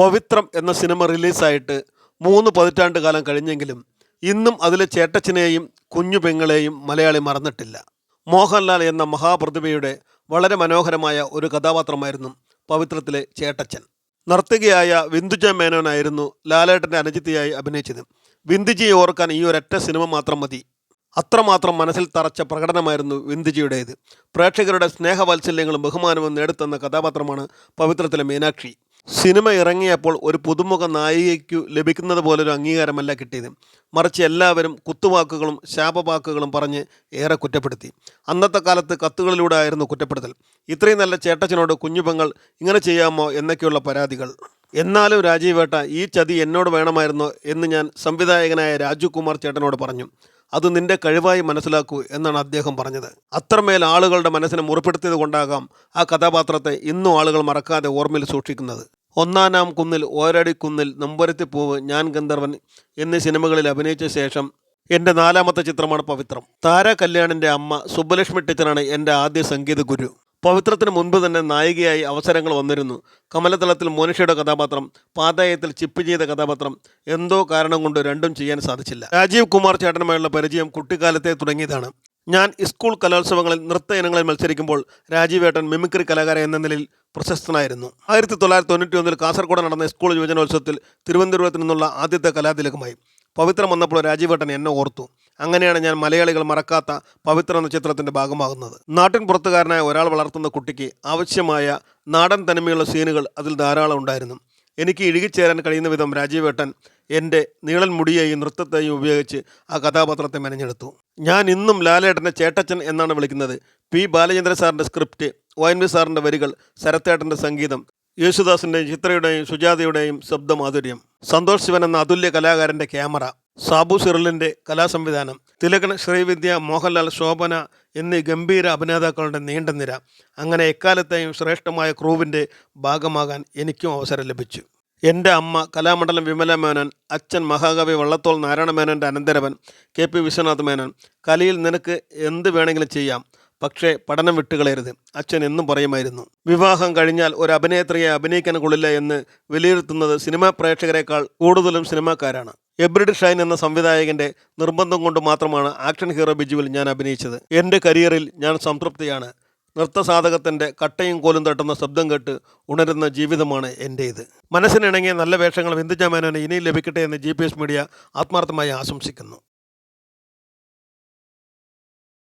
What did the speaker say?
പവിത്രം എന്ന സിനിമ റിലീസായിട്ട് മൂന്ന് പതിറ്റാണ്ട് കാലം കഴിഞ്ഞെങ്കിലും ഇന്നും അതിലെ ചേട്ടച്ചനെയും കുഞ്ഞു പെങ്ങളെയും മലയാളി മറന്നിട്ടില്ല. മോഹൻലാൽ എന്ന മഹാപ്രതിഭയുടെ വളരെ മനോഹരമായ ഒരു കഥാപാത്രമായിരുന്നു പവിത്രത്തിലെ ചേട്ടച്ചൻ. നർത്തകിയായ വിന്ദുജ മേനോനായിരുന്നു ലാലേട്ടന്റെ അനുജിത്തിയായി അഭിനയിച്ചത്. വിന്ദുജിയെ ഓർക്കാൻ ഈ ഒരൊറ്റ സിനിമ മാത്രം മതി. അത്രമാത്രം മനസ്സിൽ തറച്ച പ്രകടനമായിരുന്നു വിന്ദുജിയുടേത്. പ്രേക്ഷകരുടെ സ്നേഹവാത്സല്യങ്ങളും ബഹുമാനവും നേടിത്തന്ന കഥാപാത്രമാണ് പവിത്രത്തിലെ മീനാക്ഷി. സിനിമ ഇറങ്ങിയപ്പോൾ ഒരു പുതുമുഖ നായികയ്ക്കു ലഭിക്കുന്നത് പോലൊരു അംഗീകാരമല്ല കിട്ടിയത്. മറിച്ച് എല്ലാവരും കുത്തുവാക്കുകളും ശാപവാക്കുകളും പറഞ്ഞ് ഏറെ കുറ്റപ്പെടുത്തി. അന്നത്തെ കാലത്ത് കത്തുകളിലൂടെ ആയിരുന്നു കുറ്റപ്പെടുത്തൽ. ഇത്രയും നല്ല ചേട്ടച്ചനോട് കുഞ്ഞുപെങ്ങൾ ഇങ്ങനെ ചെയ്യാമോ എന്നൊക്കെയുള്ള പരാതികൾ. എന്നാലും രാജീവേട്ട ഈ ചതി എന്നോട് വേണമായിരുന്നോ എന്ന് ഞാൻ സംവിധായകനായ രാജു കുമാർ ചേട്ടനോട് പറഞ്ഞു. അത് നിന്റെ കഴിവായി മനസ്സിലാക്കൂ എന്നാണ് അദ്ദേഹം പറഞ്ഞത്. അത്രമേൽ ആളുകളുടെ മനസ്സിനെ മുറിപ്പെടുത്തിയത് കൊണ്ടാകാം ആ കഥാപാത്രത്തെ ഇന്നും ആളുകൾ മറക്കാതെ ഓർമ്മയിൽ സൂക്ഷിക്കുന്നത്. ഒന്നാനാം കുന്നിൽ ഓരടി കുന്നിൽ നമ്പരത്തിപ്പൂവ് ഞാൻ ഗന്ധർവൻ എന്നീ സിനിമകളിൽ അഭിനയിച്ച ശേഷം എന്റെ നാലാമത്തെ ചിത്രമാണ് പവിത്രം. താര കല്യാണിന്റെ അമ്മ സുബ്ബലക്ഷ്മി ടീച്ചറാണ് എന്റെ ആദ്യ സംഗീത ഗുരു. പവിത്രത്തിന് മുൻപ് തന്നെ നായികയായി അവസരങ്ങൾ വന്നിരുന്നു. കമലതളത്തിൽ മോനിഷയുടെ കഥാപാത്രം പാതായത്തിൽ ചിപ്പ് ചെയ്ത കഥാപാത്രം എന്തോ കാരണം കൊണ്ട് രണ്ടും ചെയ്യാൻ സാധിച്ചില്ല. രാജീവ് കുമാർ ചേട്ടനുമായുള്ള പരിചയം കുട്ടിക്കാലത്തെ തുടങ്ങിയതാണ്. ഞാൻ സ്കൂൾ കലോത്സവങ്ങളിൽ നൃത്ത ഇനങ്ങളിൽ മത്സരിക്കുമ്പോൾ രാജീവേട്ടൻ മിമിക്രി കലാകാരൻ എന്ന നിലയിൽ പ്രശസ്തനായിരുന്നു. ആയിരത്തി തൊള്ളായിരത്തി തൊണ്ണൂറ്റി ഒന്നിൽ കാസർഗോഡ് നടന്ന സ്കൂൾ യുവജനോത്സവത്തിൽ തിരുവനന്തപുരത്ത് നിന്നുള്ള ആദ്യത്തെ കലാതിലകമായി പവിത്രം വന്നപ്പോൾ രാജീവേട്ടൻ എന്നെ ഓർത്തു. അങ്ങനെയാണ് ഞാൻ മലയാളികൾ മറക്കാത്ത പവിത്ര എന്ന ചിത്രത്തിന്റെ ഭാഗമാകുന്നത്. നാട്ടിൻ പുറത്തുകാരനായ ഒരാൾ വളർത്തുന്ന കുട്ടിക്ക് ആവശ്യമായ നാടൻ തനിമയുള്ള സീനുകൾ അതിൽ ധാരാളം ഉണ്ടായിരുന്നു. എനിക്ക് ഇഴുകിച്ചേരാൻ കഴിയുന്ന വിധം രാജീവേട്ടൻ എന്റെ നീളൻ മുടിയെയും നൃത്തത്തെയും ഉപയോഗിച്ച് ആ കഥാപാത്രത്തെ മെനഞ്ഞെടുത്തു. ഞാൻ ഇന്നും ലാലേട്ടനെ ചേട്ടച്ചൻ എന്നാണ് വിളിക്കുന്നത്. പി ബാലചന്ദ്ര സാറിന്റെ സ്ക്രിപ്റ്റ് ഒ വി സാറിന്റെ വരികൾ ശരത്തേട്ടന്റെ സംഗീതം യേശുദാസിന്റെയും ചിത്രയുടെയും സുജാതയുടെയും ശബ്ദമാധുര്യം സന്തോഷ് ശിവൻ എന്ന അതുല്യ കലാകാരന്റെ ക്യാമറ സാബു സിറലിന്റെ കലാസംവിധാനം തിലകൻ ശ്രീവിദ്യ മോഹൻലാൽ ശോഭന എന്നീ ഗംഭീര അഭിനേതാക്കളുടെ നീണ്ട നിര. അങ്ങനെ എക്കാലത്തെയും ശ്രേഷ്ഠമായ ക്രൂവിന്റെ ഭാഗമാകാൻ എനിക്കും അവസരം ലഭിച്ചു. എന്റെ അമ്മ കലാമണ്ഡലം വിമല മേനോൻ അച്ഛൻ മഹാകവി വള്ളത്തോൾ നാരായണ മേനോന്റെ അനന്തരവൻ കെ പി വിശ്വനാഥ് മേനോൻ കലയിൽ നിനക്ക് എന്ത് വേണമെങ്കിലും ചെയ്യാം പക്ഷേ പഠനം വിട്ടുകളയരുത് അച്ഛൻ എന്നും പറയുമായിരുന്നു വിവാഹം കഴിഞ്ഞാൽ ഒരു അഭിനേത്രിയെ അഭിനയിക്കാൻ കൊള്ളില്ല എന്ന് വിലയിരുത്തുന്നത് സിനിമാ പ്രേക്ഷകരെക്കാൾ കൂടുതലും സിനിമാക്കാരാണ്. എബ്രിഡ് ഷൈൻ എന്ന സംവിധായകന്റെ നിർബന്ധം കൊണ്ട് മാത്രമാണ് ആക്ഷൻ ഹീറോ ബിജുവിൽ ഞാൻ അഭിനയിച്ചത്. എന്റെ കരിയറിൽ ഞാൻ സംതൃപ്തിയാണ്. നൃത്തസാധകത്തിന്റെ കട്ടയും കോലും തട്ടുന്ന ശബ്ദം കേട്ട് ഉണരുന്ന ജീവിതമാണ് എന്റേത് മനസ്സിനിണങ്ങിയ നല്ല വേഷങ്ങൾ വിന്ദുജാമേനോന് ഇനിയും ലഭിക്കട്ടെ എന്ന് ജി മീഡിയ ആത്മാർത്ഥമായി ആശംസിക്കുന്നു.